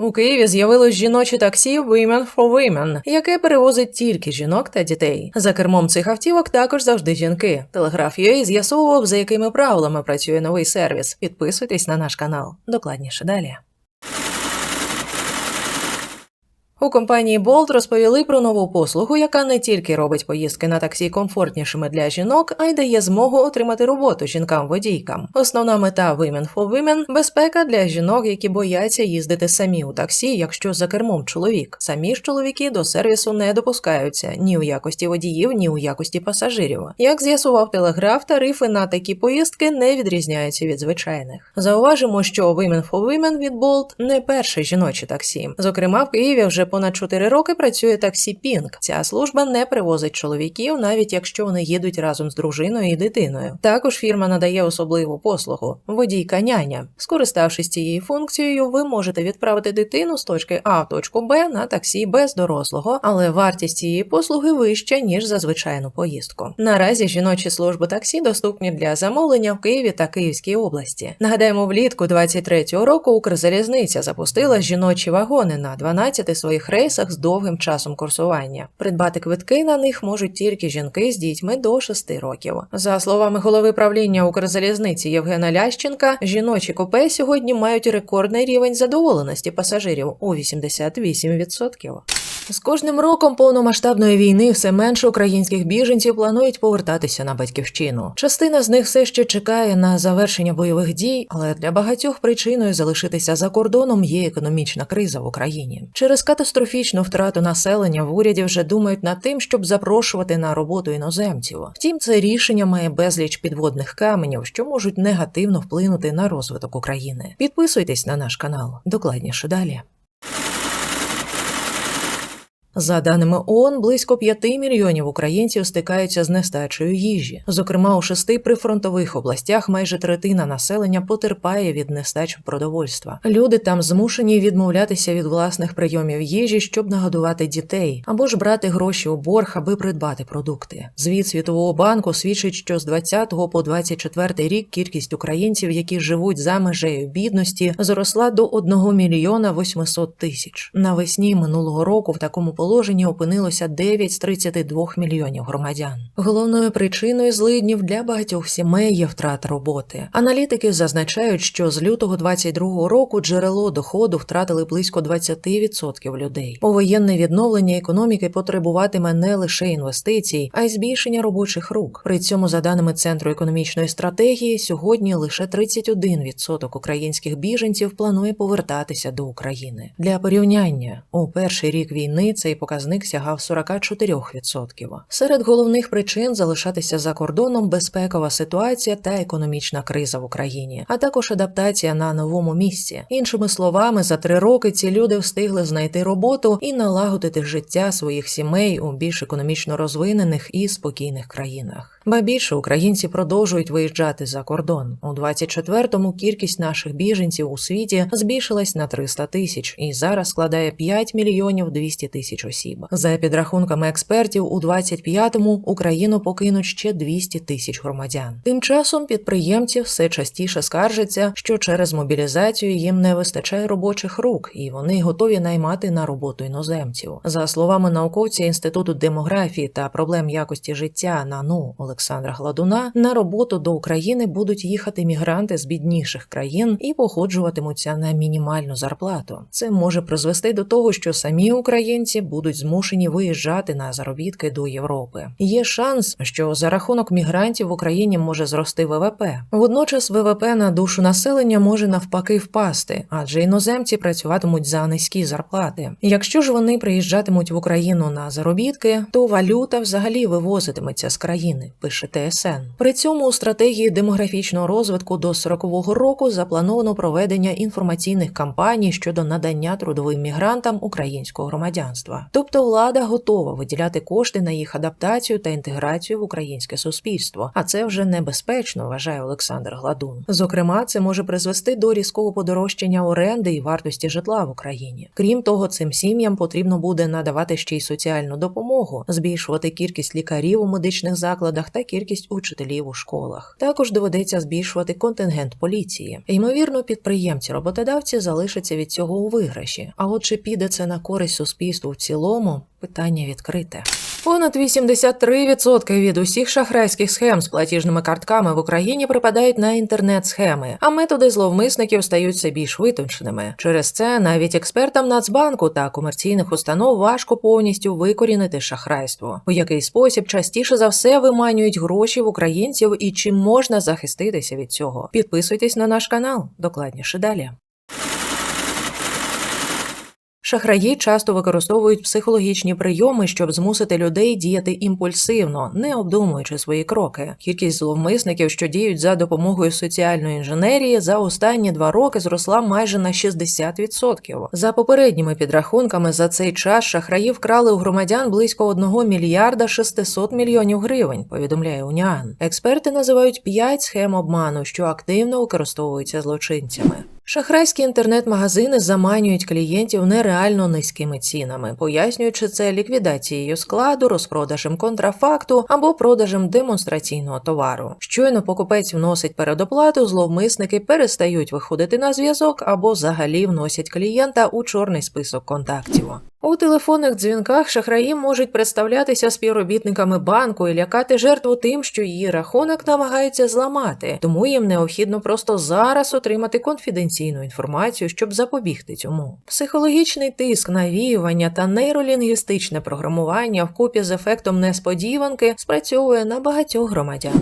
У Києві з'явилось жіноче таксі Women for Women, яке перевозить тільки жінок та дітей. За кермом цих автівок також завжди жінки. Телеграф UA з'ясовував, за якими правилами працює новий сервіс. Підписуйтесь на наш канал. Докладніше далі. У компанії Bolt розповіли про нову послугу, яка не тільки робить поїздки на таксі комфортнішими для жінок, а й дає змогу отримати роботу жінкам-водійкам. Основна мета Women for Women – безпека для жінок, які бояться їздити самі у таксі, якщо за кермом чоловік. Самі ж чоловіки до сервісу не допускаються ні у якості водіїв, ні у якості пасажирів. Як з'ясував телеграф, тарифи на такі поїздки не відрізняються від звичайних. Зауважимо, що Women for Women від Bolt не перше жіноче таксі. Зокрема, в Києві вже понад 4 роки працює таксі Пінк. Ця служба не привозить чоловіків, навіть якщо вони їдуть разом з дружиною і дитиною. Також фірма надає особливу послугу водійка няня. Скориставшись цією функцією, ви можете відправити дитину з точки А в точку Б на таксі без дорослого, але вартість цієї послуги вища ніж за звичайну поїздку. Наразі жіночі служби таксі доступні для замовлення в Києві та Київській області. Нагадаємо, влітку 23-го року Укрзалізниця запустила жіночі вагони на 12 своїх рейсах з довгим часом курсування. Придбати квитки на них можуть тільки жінки з дітьми до 6 років. За словами голови правління Укрзалізниці Євгена Лященка, жіночі купе сьогодні мають рекордний рівень задоволеності пасажирів у 88%. З кожним роком повномасштабної війни все менше українських біженців планують повертатися на батьківщину. Частина з них все ще чекає на завершення бойових дій, але для багатьох причиною залишитися за кордоном є економічна криза в Україні. Через катастрофічну втрату населення в уряді вже думають над тим, щоб запрошувати на роботу іноземців. Втім, це рішення має безліч підводних каменів, що можуть негативно вплинути на розвиток України. Підписуйтесь на наш канал. Докладніше далі. За даними ООН, близько 5 мільйонів українців стикаються з нестачею їжі. Зокрема, у шести прифронтових областях майже третина населення потерпає від нестачі продовольства. Люди там змушені відмовлятися від власних прийомів їжі, щоб нагодувати дітей, або ж брати гроші у борг, аби придбати продукти. Звіт Світового банку свідчить, що з 20 по 24 рік кількість українців, які живуть за межею бідності, зросла до 1 мільйона 800 тисяч. Навесні минулого року в такому положенні опинилося 9 з 32 мільйонів громадян. Головною причиною злиднів для багатьох сімей є втрата роботи. Аналітики зазначають, що з лютого 22 року джерело доходу втратили близько 20% людей. Повоєнне відновлення економіки потребуватиме не лише інвестицій, а й збільшення робочих рук. При цьому, за даними центру економічної стратегії, сьогодні лише 31% українських біженців планує повертатися до України. Для порівняння у перший рік війни цей показник сягав 44%. Серед головних причин залишатися за кордоном безпекова ситуація та економічна криза в Україні, а також адаптація на новому місці. Іншими словами, за три роки ці люди встигли знайти роботу і налагодити життя своїх сімей у більш економічно розвинених і спокійних країнах. Ба більше українці продовжують виїжджати за кордон. У 24-му кількість наших біженців у світі збільшилась на 300 тисяч і зараз складає 5 мільйонів 200 тисяч осіб. За підрахунками експертів, у 25-му Україну покинуть ще 200 тисяч громадян. Тим часом підприємці все частіше скаржаться, що через мобілізацію їм не вистачає робочих рук, і вони готові наймати на роботу іноземців. За словами науковця інституту демографії та проблем якості життя НАНУ Олександра Гладуна, на роботу до України будуть їхати мігранти з бідніших країн і походжуватимуться на мінімальну зарплату. Це може призвести до того, що самі українці будуть змушені виїжджати на заробітки до Європи. Є шанс, що за рахунок мігрантів в Україні може зрости ВВП. Водночас ВВП на душу населення може навпаки впасти, адже іноземці працюватимуть за низькі зарплати. Якщо ж вони приїжджатимуть в Україну на заробітки, то валюта взагалі вивозитиметься з країни. Пише ТСН. При цьому у стратегії демографічного розвитку до 40-го року заплановано проведення інформаційних кампаній щодо надання трудовим мігрантам українського громадянства. Тобто влада готова виділяти кошти на їх адаптацію та інтеграцію в українське суспільство. А це вже небезпечно, вважає Олександр Гладун. Зокрема, це може призвести до різкого подорожчання оренди і вартості житла в Україні. Крім того, цим сім'ям потрібно буде надавати ще й соціальну допомогу, збільшувати кількість лікарів у медичних закладах лікарнях та кількість учителів у школах. Також доведеться збільшувати контингент поліції. Ймовірно, підприємці-роботодавці залишаться від цього у виграші. А от чи піде це на користь суспільству в цілому? Питання відкрите. Понад 83% від усіх шахрайських схем з платіжними картками в Україні припадають на інтернет-схеми, а методи зловмисників стають все більш витонченими. Через це навіть експертам Нацбанку та комерційних установ важко повністю викорінити шахрайство, у який спосіб частіше за все виманюють гроші в українців і чим можна захиститися від цього. Підписуйтесь на наш канал, докладніше далі. Шахраї часто використовують психологічні прийоми, щоб змусити людей діяти імпульсивно, не обдумуючи свої кроки. Кількість зловмисників, що діють за допомогою соціальної інженерії, за останні два роки зросла майже на 60%. За попередніми підрахунками, за цей час шахраї вкрали у громадян близько 1 мільярда 600 мільйонів гривень. Повідомляє Уніан. Експерти називають 5 схем обману, що активно використовуються злочинцями. Шахрайські інтернет-магазини заманюють клієнтів нереально низькими цінами, пояснюючи це ліквідацією складу, розпродажем контрафакту або продажем демонстраційного товару. Щойно покупець вносить передоплату, зловмисники перестають виходити на зв'язок або взагалі вносять клієнта у чорний список контактів. У телефонних дзвінках шахраї можуть представлятися співробітниками банку і лякати жертву тим, що її рахунок намагаються зламати, тому їм необхідно просто зараз отримати конфіденційну інформацію, щоб запобігти цьому. Психологічний тиск, навіювання та нейролінгвістичне програмування вкупі з ефектом несподіванки спрацьовує на багатьох громадян.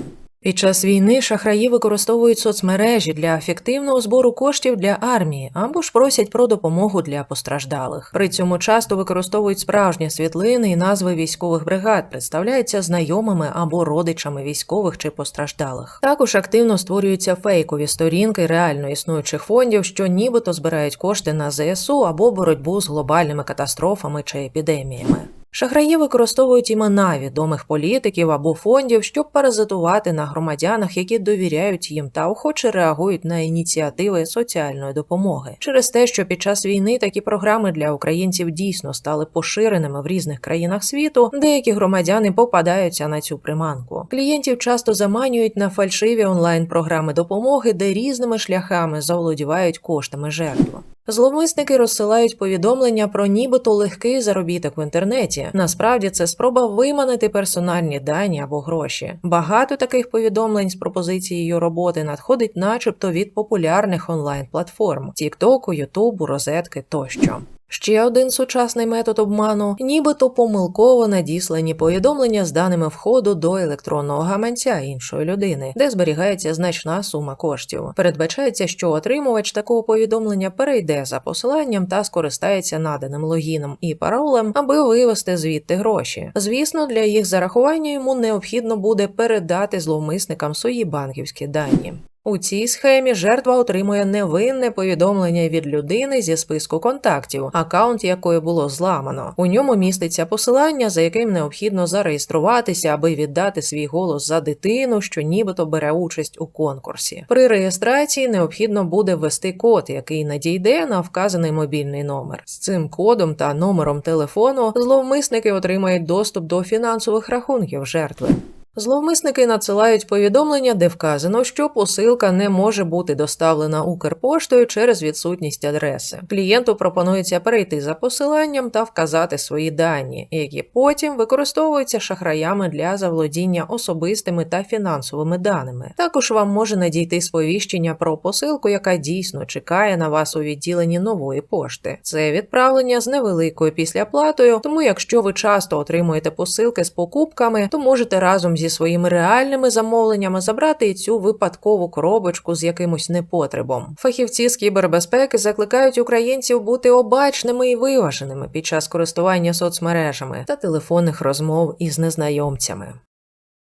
Під час війни шахраї використовують соцмережі для ефективного збору коштів для армії або ж просять про допомогу для постраждалих. При цьому часто використовують справжні світлини і назви військових бригад, представляються знайомими або родичами військових чи постраждалих. Також активно створюються фейкові сторінки реально існуючих фондів, що нібито збирають кошти на ЗСУ або боротьбу з глобальними катастрофами чи епідеміями. Шахраї використовують імена відомих політиків або фондів, щоб паразитувати на громадянах, які довіряють їм та охоче реагують на ініціативи соціальної допомоги. Через те, що під час війни такі програми для українців дійсно стали поширеними в різних країнах світу, деякі громадяни попадаються на цю приманку. Клієнтів часто заманюють на фальшиві онлайн-програми допомоги, де різними шляхами заволодівають коштами жертв. Зловмисники розсилають повідомлення про нібито легкий заробіток в інтернеті. Насправді це спроба виманити персональні дані або гроші. Багато таких повідомлень з пропозицією роботи надходить, начебто, від популярних онлайн-платформ: Тіктоку, Ютубу, розетки тощо. Ще один сучасний метод обману, нібито помилково надіслані повідомлення з даними входу до електронного гаманця іншої людини, де зберігається значна сума коштів. Передбачається, що отримувач такого повідомлення перейде за посиланням та скористається наданим логіном і паролем, аби вивести звідти гроші. Звісно, для їх зарахування йому необхідно буде передати зловмисникам свої банківські дані. У цій схемі жертва отримує невинне повідомлення від людини зі списку контактів, аккаунт якої було зламано. У ньому міститься посилання, за яким необхідно зареєструватися, аби віддати свій голос за дитину, що нібито бере участь у конкурсі. При реєстрації необхідно буде ввести код, який надійде на вказаний мобільний номер. З цим кодом та номером телефону зловмисники отримають доступ до фінансових рахунків жертви. Зловмисники надсилають повідомлення, де вказано, що посилка не може бути доставлена Укрпоштою через відсутність адреси. Клієнту пропонується перейти за посиланням та вказати свої дані, які потім використовуються шахраями для заволодіння особистими та фінансовими даними. Також вам може надійти сповіщення про посилку, яка дійсно чекає на вас у відділенні нової пошти. Це відправлення з невеликою післяплатою, тому якщо ви часто отримуєте посилки з покупками, то можете разом зі своїми реальними замовленнями забрати і цю випадкову коробочку з якимось непотребом. Фахівці з кібербезпеки закликають українців бути обачними і виваженими під час користування соцмережами та телефонних розмов із незнайомцями.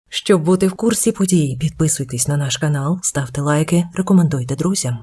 Щоб бути в курсі подій, підписуйтесь на наш канал, ставте лайки, рекомендуйте друзям.